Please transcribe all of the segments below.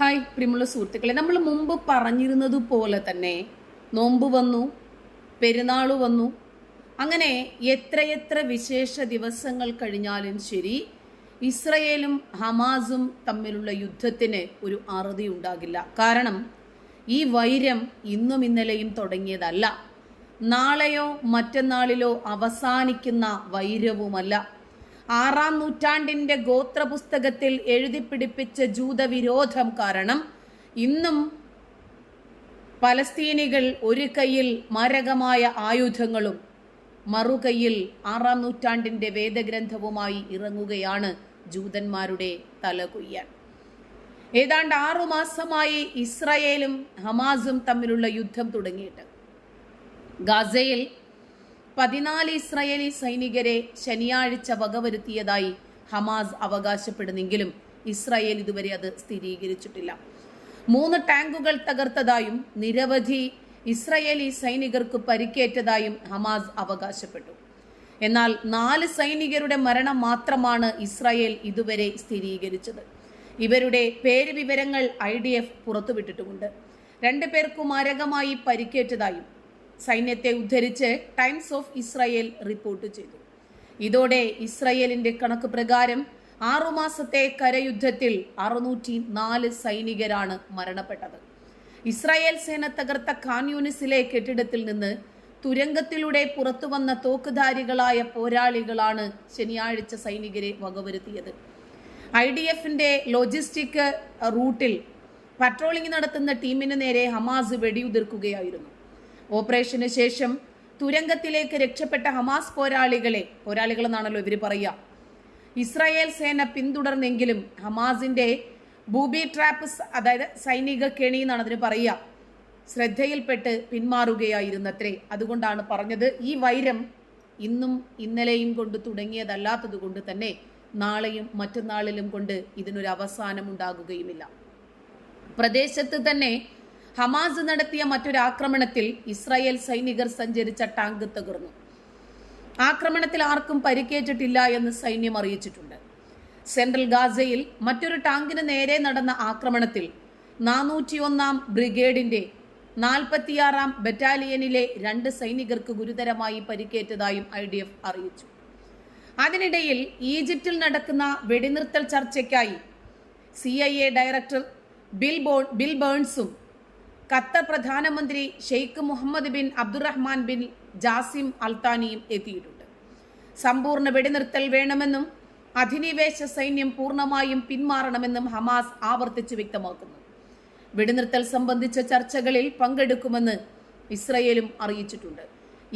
Hi പ്രിയമുള്ള സുഹൃത്തുക്കളെ നമ്മൾ മുമ്പ് പറഞ്ഞിരുന്നത് പോലെ തന്നെ നോമ്പ് വന്നു പെരുന്നാൾ വന്നു. അങ്ങനെ എത്രയെത്ര വിശേഷ ദിവസങ്ങൾ കഴിഞ്ഞാലും ശരി ഇസ്രയേലും ഹമാസും തമ്മിലുള്ള യുദ്ധത്തിന് ഒരു അറുതി ഉണ്ടാകില്ല. കാരണം ഈ വൈരം ഇന്നും ഇന്നലെയും തുടങ്ങിയതല്ല. നാളെയോ മറ്റന്നാളിലോ അവസാനിക്കുന്ന വൈരവുമല്ല. ആറാം നൂറ്റാണ്ടിന്റെ ഗോത്രപുസ്തകത്തിൽ എഴുതിപ്പിടിപ്പിച്ച ജൂതവിരോധം കാരണം ഇന്നും പലസ്തീനികൾ ഒരു കൈയിൽ മാരകമായ ആയുധങ്ങളും മറുകൈയിൽ ആറാം നൂറ്റാണ്ടിന്റെ വേദഗ്രന്ഥവുമായി ഇറങ്ങുകയാണ് ജൂതന്മാരുടെ തലകൊയ്യാൻ. ഏതാണ്ട് ആറു മാസമായി ഇസ്രായേലും ഹമാസും തമ്മിലുള്ള യുദ്ധം തുടങ്ങിയിട്ട്. ഗാസയിൽ പതിനാല് ഇസ്രായേലി സൈനികരെ ശനിയാഴ്ച വകവരുത്തിയതായി ഹമാസ് അവകാശപ്പെടുന്നെങ്കിലും ഇസ്രായേൽ ഇതുവരെ അത് സ്ഥിരീകരിച്ചിട്ടില്ല. മൂന്ന് ടാങ്കുകൾ തകർത്തതായും നിരവധി ഇസ്രായേലി സൈനികർക്ക് പരിക്കേറ്റതായും ഹമാസ് അവകാശപ്പെട്ടു. എന്നാൽ നാല് സൈനികരുടെ മരണം മാത്രമാണ് ഇസ്രായേൽ ഇതുവരെ സ്ഥിരീകരിച്ചത്. ഇവരുടെ പേര് വിവരങ്ങൾ ഐ ഡി എഫ് പുറത്തുവിട്ടിട്ടുമുണ്ട്. രണ്ടു പേർക്കും മാരകമായി പരിക്കേറ്റതായും സൈന്യത്തെ ഉദ്ധരിച്ച് ടൈംസ് ഓഫ് ഇസ്രായേൽ റിപ്പോർട്ട് ചെയ്തു. ഇതോടെ ഇസ്രായേലിന്റെ കണക്ക് പ്രകാരം ആറുമാസത്തെ കരയുദ്ധത്തിൽ അറുന്നൂറ്റി നാല് സൈനികരാണ് മരണപ്പെട്ടത്. ഇസ്രായേൽ സേന തകർത്ത ഖാൻ യൂണിസിലെ കെട്ടിടത്തിൽ നിന്ന് തുരങ്കത്തിലൂടെ പുറത്തു വന്ന തോക്കുധാരികളായ പോരാളികളാണ് ശനിയാഴ്ച സൈനികരെ വകവരുത്തിയത്. ഐ ഡി എഫിന്റെ ലോജിസ്റ്റിക് റൂട്ടിൽ പട്രോളിംഗ് നടത്തുന്ന ടീമിന് നേരെ ഹമാസ് വെടിയുതിർക്കുകയായിരുന്നു. ഓപ്പറേഷന് ശേഷം തുരങ്കത്തിലേക്ക് രക്ഷപ്പെട്ട ഹമാസ് പോരാളികളെ പോരാളികളെന്നാണല്ലോ ഇവർ പറയുക. ഇസ്രായേൽ സേന പിന്തുടർന്നെങ്കിലും ഹമാസിന്റെ ബൂബി ട്രാപ്പ് അതായത് സൈനിക കെണി എന്നാണ് അതിന് പറയുക. ശ്രദ്ധയിൽപ്പെട്ട് പിന്മാറുകയായിരുന്നത്രേ. അതുകൊണ്ടാണ് പറഞ്ഞത് ഈ വൈരം ഇന്നും ഇന്നലെയും കൊണ്ട് തുടങ്ങിയതല്ലാത്തത് കൊണ്ട് തന്നെ നാളെയും മറ്റന്നാളിലും കൊണ്ട് ഇതിനൊരു അവസാനം ഉണ്ടാകുകയുമില്ല. പ്രദേശത്ത് തന്നെ ഹമാസ് നടത്തിയ മറ്റൊരു ആക്രമണത്തിൽ ഇസ്രായേൽ സൈനികർ സഞ്ചരിച്ച ടാങ്ക് തകർന്നു. ആക്രമണത്തിൽ ആർക്കും പരിക്കേറ്റിട്ടില്ല എന്ന് സൈന്യം അറിയിച്ചിട്ടുണ്ട്. സെൻട്രൽ ഗാസയിൽ മറ്റൊരു ടാങ്കിന് നേരെ നടന്ന ആക്രമണത്തിൽ നാനൂറ്റിയൊന്നാം ബ്രിഗേഡിന്റെ നാൽപ്പത്തിയാറാം ബറ്റാലിയനിലെ രണ്ട് സൈനികർക്ക് ഗുരുതരമായി പരിക്കേറ്റതായും ഐ ഡി എഫ് അറിയിച്ചു. അതിനിടയിൽ ഈജിപ്തിൽ നടക്കുന്ന വെടിനിർത്തൽ ചർച്ചയ്ക്കായി C I A director Bill ബോ ബിൽ ബേൺസും ഖത്തർ പ്രധാനമന്ത്രി Sheikh Mohammed bin Abdulrahman bin Jassim അൽത്താനിയും എത്തിയിട്ടുണ്ട്. സമ്പൂർണ വെടിനിർത്തൽ വേണമെന്നും അധിനിവേശ സൈന്യം പൂർണമായും പിന്മാറണമെന്നും ഹമാസ് ആവർത്തിച്ച് വ്യക്തമാക്കുന്നു. വെടിനിർത്തൽ സംബന്ധിച്ച ചർച്ചകളിൽ പങ്കെടുക്കുമെന്ന് ഇസ്രയേലും അറിയിച്ചിട്ടുണ്ട്.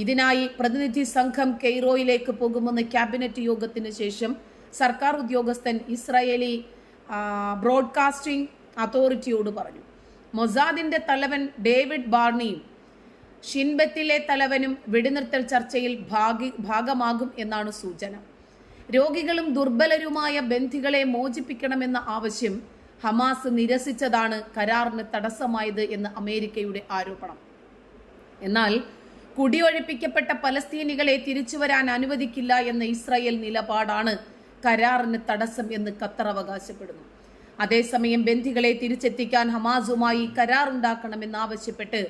ഇതിനായി പ്രതിനിധി സംഘം കെയ്റോയിലേക്ക് പോകുമെന്ന് ക്യാബിനറ്റ് യോഗത്തിന് ശേഷം സർക്കാർ ഉദ്യോഗസ്ഥൻ ഇസ്രായേലി ബ്രോഡ്കാസ്റ്റിംഗ് അതോറിറ്റിയോട് പറഞ്ഞു. മൊസാദിന്റെ തലവൻ ഡേവിഡ് ബാർണിയും ഷിൻബത്തിലെ തലവനും വെടിനിർത്തൽ ചർച്ചയിൽ ഭാഗി ഭാഗമാകും എന്നാണ് സൂചന. രോഗികളും ദുർബലരുമായ ബന്ധികളെ മോചിപ്പിക്കണമെന്ന ആവശ്യം ഹമാസ് നിരസിച്ചതാണ് കരാറിന് തടസ്സമായത് എന്ന് അമേരിക്കയുടെ ആരോപണം. എന്നാൽ കുടിയൊഴിപ്പിക്കപ്പെട്ട പലസ്തീനികളെ തിരിച്ചുവരാൻ അനുവദിക്കില്ല എന്ന ഇസ്രായേൽ നിലപാടാണ് കരാറിന് തടസ്സം എന്ന് ഖത്തർ അവകാശപ്പെടുന്നു. അതേസമയം ബന്ധികളെ തിരിച്ചെത്തിക്കാൻ ഹമാസുമായി കരാറുണ്ടാക്കണമെന്നാവശ്യപ്പെട്ട്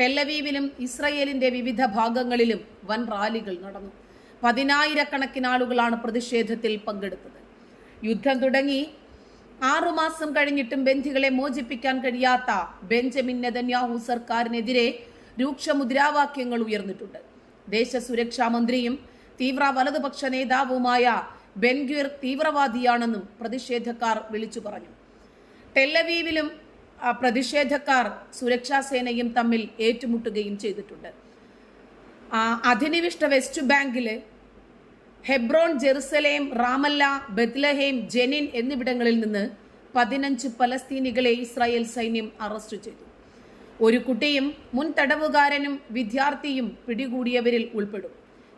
ടെല്ലവീവിലും ഇസ്രയേലിന്റെ വിവിധ ഭാഗങ്ങളിലും വൻ റാലികൾ നടന്നു. പതിനായിരക്കണക്കിന് ആളുകളാണ് പ്രതിഷേധത്തിൽ പങ്കെടുത്തത്. യുദ്ധം തുടങ്ങി ആറുമാസം കഴിഞ്ഞിട്ടും ബന്ധികളെ മോചിപ്പിക്കാൻ കഴിയാത്ത ബെഞ്ചമിൻ നെതന്യാഹു സർക്കാരിനെതിരെ രൂക്ഷ മുദ്രാവാക്യങ്ങൾ ഉയർന്നിട്ടുണ്ട്. ദേശസുരക്ഷാ മന്ത്രിയും തീവ്ര വലതുപക്ഷ നേതാവുമായ ബെൻഗ്വിർ തീവ്രവാദിയാണെന്നും പ്രതിഷേധക്കാർ വിളിച്ചു പറഞ്ഞു. ടെല്ലവീവിലും പ്രതിഷേധക്കാർ സുരക്ഷാ സേനയും തമ്മിൽ ഏറ്റുമുട്ടുകയും ചെയ്തിട്ടുണ്ട്. അധിനിവിഷ്ട വെസ്റ്റ് ബാങ്കിൽ Hebron Jerusalem Ramallah Bethlehem Jenin എന്നിവിടങ്ങളിൽ നിന്ന് പതിനഞ്ച് പലസ്തീനികളെ ഇസ്രായേൽ സൈന്യം അറസ്റ്റ് ചെയ്തു. ഒരു കുട്ടിയും മുൻ തടവുകാരനും വിദ്യാർത്ഥിയും പിടികൂടിയവരിൽ ഉൾപ്പെടും.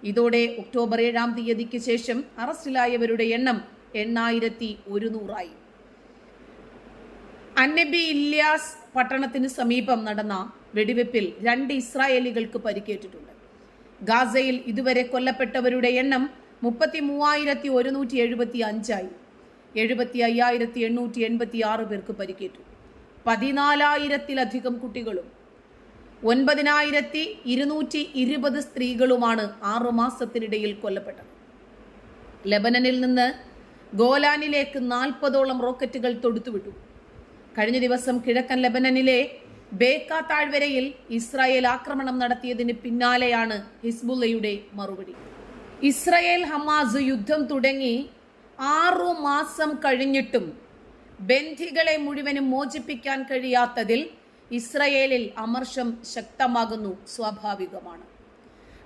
ഇതോടെ ഒക്ടോബർ ഏഴാം തീയതിക്ക് ശേഷം അറസ്റ്റിലായവരുടെ എണ്ണം എണ്ണായിരത്തി ഒരുന്നൂറായി. അന്നബി ഇല്യാസ് പട്ടണത്തിന് സമീപം നടന്ന വെടിവെപ്പിൽ രണ്ട് ഇസ്രായേലികൾക്ക് പരിക്കേറ്റിട്ടുണ്ട്. ഗാസയിൽ ഇതുവരെ കൊല്ലപ്പെട്ടവരുടെ എണ്ണം മുപ്പത്തി മൂവായിരത്തി ഒരുന്നൂറ്റി എഴുപത്തി അഞ്ചായി എഴുപത്തി അയ്യായിരത്തി എണ്ണൂറ്റി എൺപത്തി ആറ് പേർക്ക് പരിക്കേറ്റു. പതിനാലായിരത്തിലധികം കുട്ടികളും ഒൻപതിനായിരത്തി ഇരുന്നൂറ്റി ഇരുപത് സ്ത്രീകളുമാണ് ആറുമാസത്തിനിടയിൽ കൊല്ലപ്പെട്ടത്. ലെബനനിൽ നിന്ന് ഗോലാനിലേക്ക് നാൽപ്പതോളം റോക്കറ്റുകൾ തൊടുത്തുവിട്ടു. കഴിഞ്ഞ ദിവസം കിഴക്കൻ ലെബനനിലെ ബേക്ക താഴ്വരയിൽ ഇസ്രായേൽ ആക്രമണം നടത്തിയതിന് പിന്നാലെയാണ് ഹിസ്ബുല്ലയുടെ മറുപടി. ഇസ്രായേൽ ഹമാസ് യുദ്ധം തുടങ്ങി ആറു മാസം കഴിഞ്ഞിട്ടും ബന്ധികളെ മുഴുവനും മോചിപ്പിക്കാൻ കഴിയാത്തതിൽ ഇസ്രയേലിൽ അമർഷം ശക്തമാകുന്നു സ്വാഭാവികമാണ്.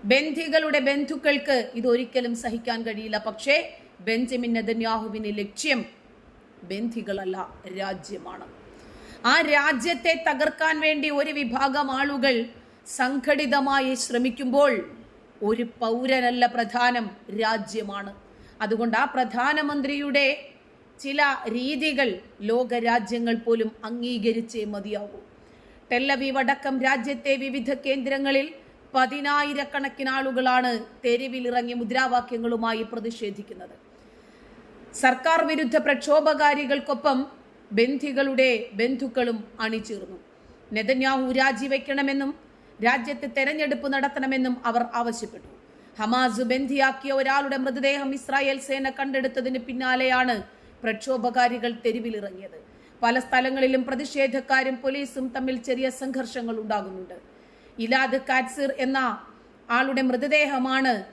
ബന്ധികളുടെ ബന്ധുക്കൾക്ക് ഇതൊരിക്കലും സഹിക്കാൻ കഴിയില്ല. പക്ഷേ ബെഞ്ചമിൻ നെതന്യാഹുവിന് ലക്ഷ്യം ബന്ധികളല്ല രാജ്യമാണ്. ആ രാജ്യത്തെ തകർക്കാൻ വേണ്ടി ഒരു വിഭാഗം ആളുകൾ സംഘടിതമായി ശ്രമിക്കുമ്പോൾ ഒരു പൗരനല്ല പ്രധാനം രാജ്യമാണ്. അതുകൊണ്ട് ആ പ്രധാനമന്ത്രിയുടെ ചില രീതികൾ ലോകരാജ്യങ്ങൾ പോലും അംഗീകരിച്ചേ മതിയാകൂ ടെല്ലവീവ് അടക്കം രാജ്യത്തെ വിവിധ കേന്ദ്രങ്ങളിൽ പതിനായിരക്കണക്കിന് ആളുകളാണ് തെരുവിലിറങ്ങി മുദ്രാവാക്യങ്ങളുമായി പ്രതിഷേധിക്കുന്നത്. സർക്കാർ വിരുദ്ധ പ്രക്ഷോഭകാരികൾക്കൊപ്പം ബന്ധികളുടെ ബന്ധുക്കളും അണിചേർന്നു. നെതന്യാഹു രാജിവെക്കണമെന്നും രാജ്യത്ത് തെരഞ്ഞെടുപ്പ് നടത്തണമെന്നും അവർ ആവശ്യപ്പെട്ടു. ഹമാസ് ബന്ധിയാക്കിയ ഒരാളുടെ മൃതദേഹം ഇസ്രായേൽ സേന കണ്ടെടുത്തതിന് പിന്നാലെയാണ് പ്രക്ഷോഭകാരികൾ തെരുവിലിറങ്ങിയത്. സ്ഥലങ്ങളിലും പ്രതിഷേധക്കാരും പോലീസും തമ്മിൽ ചെറിയ സംഘർഷങ്ങൾ ഉണ്ടാകുന്നുണ്ട്. ഇലാദ് കാറ്റ്സിർ എന്ന ആളുടെ മൃതദേഹമാണ്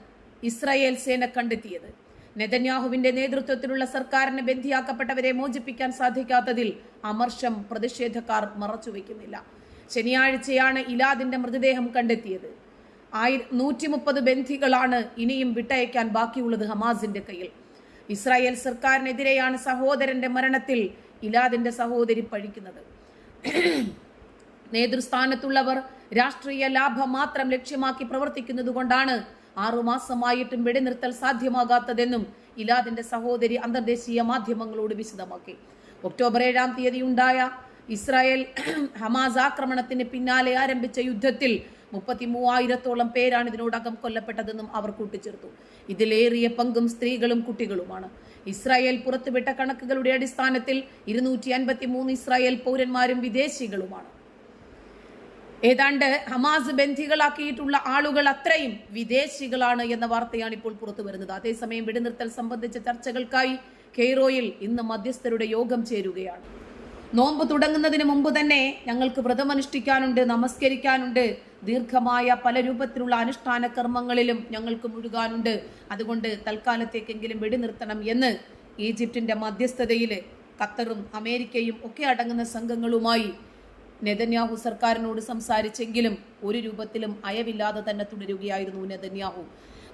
ഇസ്രായേൽ സേന കണ്ടെത്തിയത്. നെതന്യാഹുവിന്റെ നേതൃത്വത്തിലുള്ള സർക്കാരിന് ബന്ധിയാക്കപ്പെട്ടവരെ മോചിപ്പിക്കാൻ സാധിക്കാത്തതിൽ അമർഷം പ്രതിഷേധക്കാർ മറച്ചുവെക്കുന്നില്ല. ശനിയാഴ്ചയാണ് ഇലാദിന്റെ മൃതദേഹം കണ്ടെത്തിയത്. ആയി നൂറ്റി മുപ്പത് ബന്ധികളാണ് ഇനിയും വിട്ടയക്കാൻ ബാക്കിയുള്ളത് ഹമാസിന്റെ കയ്യിൽ. ഇസ്രായേൽ സർക്കാരിനെതിരെയാണ് സഹോദരന്റെ മരണത്തിൽ ഇലാദിന്റെ സഹോദരി പഴിക്കുന്നത്. നേതൃസ്ഥാനത്തുള്ളവർ രാഷ്ട്രീയ ലാഭം മാത്രം ലക്ഷ്യമാക്കി പ്രവർത്തിക്കുന്നത് കൊണ്ടാണ് ആറുമാസമായിട്ടും വെടിനിർത്തൽ സാധ്യമാകാത്തതെന്നും ഇലാദിന്റെ സഹോദരി അന്തർദേശീയ മാധ്യമങ്ങളോട് വിശദമാക്കി. ഒക്ടോബർ ഏഴാം തീയതി ഉണ്ടായ ഇസ്രായേൽ ഹമാസ് ആക്രമണത്തിന് പിന്നാലെ ആരംഭിച്ച യുദ്ധത്തിൽ മുപ്പത്തി മൂവായിരത്തോളം പേരാണ് ഇതിനോടകം കൊല്ലപ്പെട്ടതെന്നും അവർ കൂട്ടിച്ചേർത്തു. ഇതിലേറിയ പങ്കും സ്ത്രീകളും കുട്ടികളുമാണ്. ഇസ്രായേൽ പുറത്തുവിട്ട കണക്കുകളുടെ അടിസ്ഥാനത്തിൽ ഇരുന്നൂറ്റി അൻപത്തി മൂന്ന് ഇസ്രായേൽ പൗരന്മാരും വിദേശികളുമാണ്. ഏതാണ്ട് ഹമാസ് ബന്ധികളാക്കിയിട്ടുള്ള ആളുകൾ അത്രയും വിദേശികളാണ് എന്ന വാർത്തയാണ് ഇപ്പോൾ പുറത്തു വരുന്നത് അതേസമയം വെടിനിർത്തൽ സംബന്ധിച്ച ചർച്ചകൾക്കായി കെയ്റോയിൽ ഇന്ന് മധ്യസ്ഥരുടെ യോഗം ചേരുകയാണ്. നോമ്പ് തുടങ്ങുന്നതിന് മുമ്പ് തന്നെ ഞങ്ങൾക്ക് വ്രതമനുഷ്ഠിക്കാനുണ്ട് നമസ്കരിക്കാനുണ്ട്. ദീർഘമായ പല രൂപത്തിലുള്ള അനുഷ്ഠാന കർമ്മങ്ങളിലും ഞങ്ങൾക്ക് മുഴുകാനുണ്ട്. അതുകൊണ്ട് തൽക്കാലത്തേക്കെങ്കിലും വെടിനിർത്തണം എന്ന് ഈജിപ്തിന്റെ മധ്യസ്ഥതയിൽ ഖത്തറും അമേരിക്കയും ഒക്കെ അടങ്ങുന്ന സംഘങ്ങളുമായി നെതന്യാഹു സർക്കാരിനോട് സംസാരിച്ചെങ്കിലും ഒരു രൂപത്തിലും അയവില്ലാതെ തന്നെ തുടരുകയായിരുന്നു നെതന്യാഹു.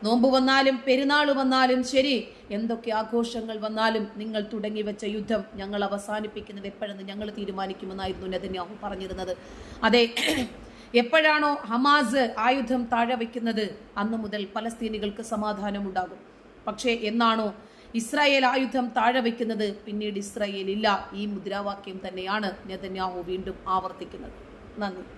നോമ്പ് വന്നാലും പെരുന്നാൾ വന്നാലും ശരി എന്തൊക്കെ ആഘോഷങ്ങൾ വന്നാലും നിങ്ങൾ തുടങ്ങി വെച്ച യുദ്ധം ഞങ്ങൾ അവസാനിപ്പിക്കുന്നത് എപ്പോഴെന്ന് ഞങ്ങൾ തീരുമാനിക്കുമെന്നായിരുന്നു നെതന്യാഹു പറഞ്ഞിരുന്നത്. അതെ എപ്പോഴാണോ ഹമാസ് ആയുധം താഴെ വയ്ക്കുന്നത് അന്നു മുതൽ പലസ്തീനികൾക്ക് സമാധാനമുണ്ടാകും. പക്ഷേ എന്നാണോ ഇസ്രായേൽ ആയുധം താഴെ വയ്ക്കുന്നത് പിന്നീട് ഇസ്രായേൽ ഇല്ല ഈ മുദ്രാവാക്യം തന്നെയാണ് നെതന്യാഹു വീണ്ടും ആവർത്തിക്കുന്നത്. നന്ദി.